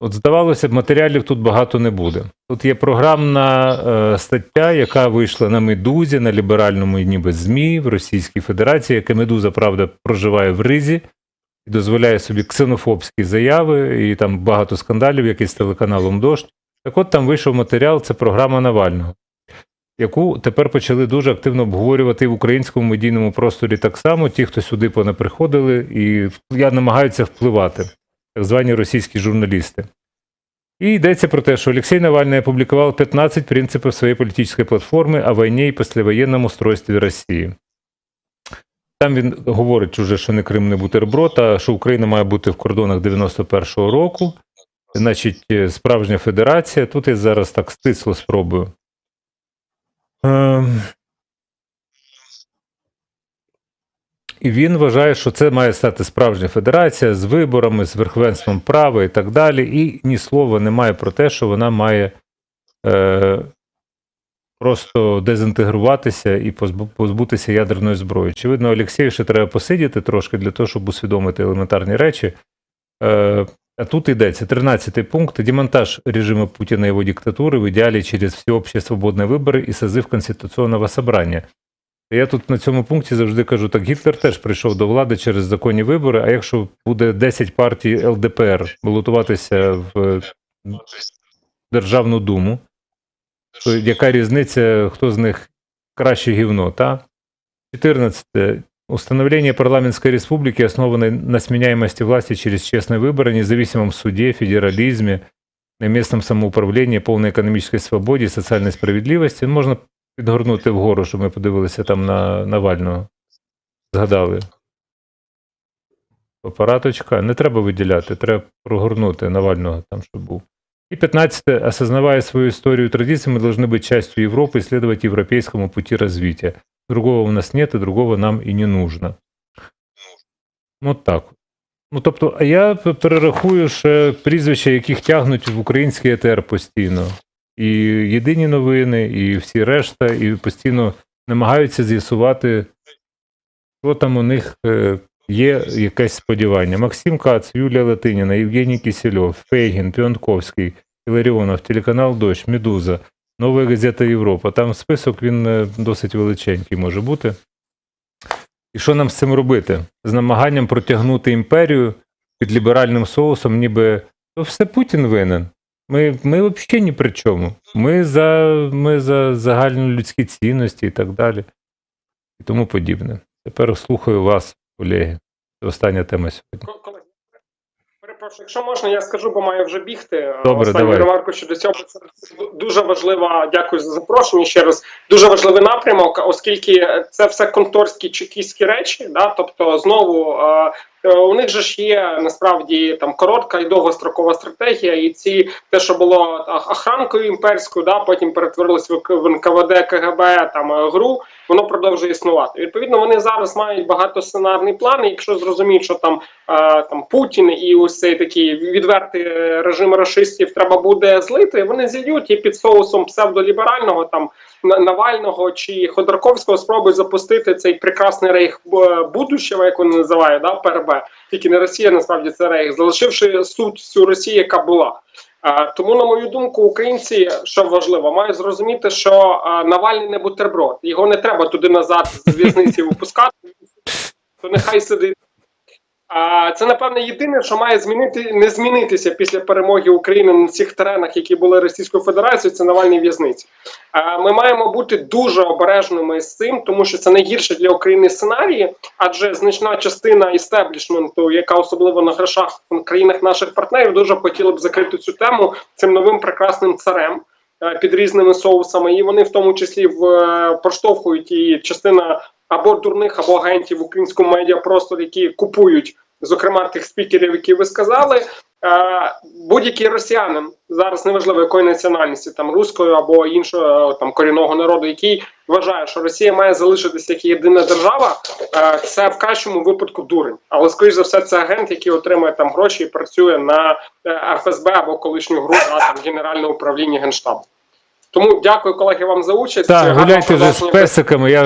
От здавалося б, матеріалів тут багато не буде. Тут є програмна е, стаття, яка вийшла на Медузі, на ліберальному ніби ЗМІ в Російській Федерації, яке Медуза, правда, проживає в Ризі і дозволяє собі ксенофобські заяви, і там багато скандалів, якийсь з телеканалом Дощ. Так от там вийшов матеріал, це програма Навального, яку тепер почали дуже активно обговорювати в українському медійному просторі так само. Ті, хто сюди понаприходили, і я намагаються впливати, так звані російські журналісти. І йдеться про те, що Олексій Навальний опубликовал 15 принципов своей политической платформы о войне и послевоенном устройстве Росії. Там він говорить уже, що не Крим не бутерброд, а що Україна має бути в кордонах 91-го року. Значить, е, справжня федерація. Тут я зараз так стисло спробую. І він вважає, що це має стати справжня федерація з виборами, з верховенством права і так далі. І ні слова немає про те, що вона має е, просто дезінтегруватися і позбу- позбутися ядерної зброї. Очевидно, Олексію ще треба посидіти трошки для того, щоб усвідомити елементарні речі. Е, а тут йдеться 13 пункт. Демонтаж режима Путина и его диктатуры в идеале через всеобщие свободные выборы и созыв Конституційного собрання. Я тут на цьому пункті завжди кажу, так Гітлер теж прийшов до влади через законні вибори, а якщо буде 10 партій ЛДПР балотуватися в Державну Думу, то яка різниця, хто з них краще гівно, та? 14. Установление парламентской республики, основанной на сменяемости власти через честные выборы, независимом суде, федерализме, на местном самоуправлении, полной экономической свободе и социальной справедливости. Можна підгорнути вгору, щоб ми подивилися там на Навального. Згадали. Апараточка. Не треба виділяти, треба прогорнути Навального там, щоб був. И 15. Осознавая свою историю и традиции, мы должны быть частью Европы и следовать европейскому пути развития. Другого у нас нет, и другого нам і не нужно. От так. Ну, тобто, а я п- перерахую ще прізвища, яких тягнуть в український ЕТР постійно. І єдині новини, і всі решта, і постійно намагаються з'ясувати, що там у них е, є якесь сподівання. Максим Кац, Юлія Латиніна, Євгеній Кисельов, Фейгін, Піонковський, Іларіонов, телеканал Дощ, Медуза, Нова газета Європа. Там список він е, досить величенький може бути. І що нам з цим робити? З намаганням протягнути імперію під ліберальним соусом, ніби то все Путін винен. Ми, ми взагалі ні при чому. Ми за, ми за загальнолюдські цінності і так далі. І тому подібне. Тепер слухаю вас, колеги. Це остання тема сьогодні. Колеги, перепрошую, якщо можна, я скажу, бо маю вже бігти. Добре, Останню давай. ремарку щодо цього. Це дуже важлива. Дякую за запрошення ще раз. Дуже важливий напрямок, оскільки це все конторські чекістські речі. Да? Тобто, знову е, е, у них же ж є насправді там коротка і довгострокова стратегія, і ці те, що було охранкою імперською, да, потім перетворилось в НКВД, КГБ, там е, ГРУ, воно продовжує існувати. Відповідно, вони зараз мають багатосценарний план. І якщо зрозуміють, що там е, там Путін і цей такий відвертий е, режим расистів треба буде злити, вони зійдуть і під соусом псевдоліберального там Навального чи Ходорковського спробують запустити цей прекрасний рейх е, будущого, як вони називають, да, ПРБ. Тільки не Росія, насправді це рейх, залишивши суть цю Росію, яка була. Е, Тому, на мою думку, українці, що важливо, мають зрозуміти, що е, Навальний не бутерброд. Його не треба туди назад з в'язниці випускати, то нехай сидить. А це напевне єдине, що має змінити не змінитися після перемоги України на цих теренах, які були Російською Федерацією. Це Навальні в'язниці. Ми маємо бути дуже обережними з цим, тому що це найгірше для України сценарії, адже значна частина істеблішменту, яка особливо на грошах в країнах наших партнерів, дуже хотіла б закрити цю тему цим новим прекрасним царем. е, Під різними соусами, і вони в тому числі в е, проштовхують і частина або дурних, або агентів в українському медіапросторі, які купують, зокрема тих спікерів, які ви сказали. Е, будь-який росіянин зараз неважливо якої національності, там руської або іншого там корінного народу, який вважає, що Росія має залишитися як єдина держава, е, це в кращому випадку дурень. Але скоріш за все, це агент, який отримує там гроші і працює на е, ФСБ або колишню гру на там генеральне управління генштабу. Тому дякую, колеги, вам за участь. Так, гуляйте вже з песиками. Я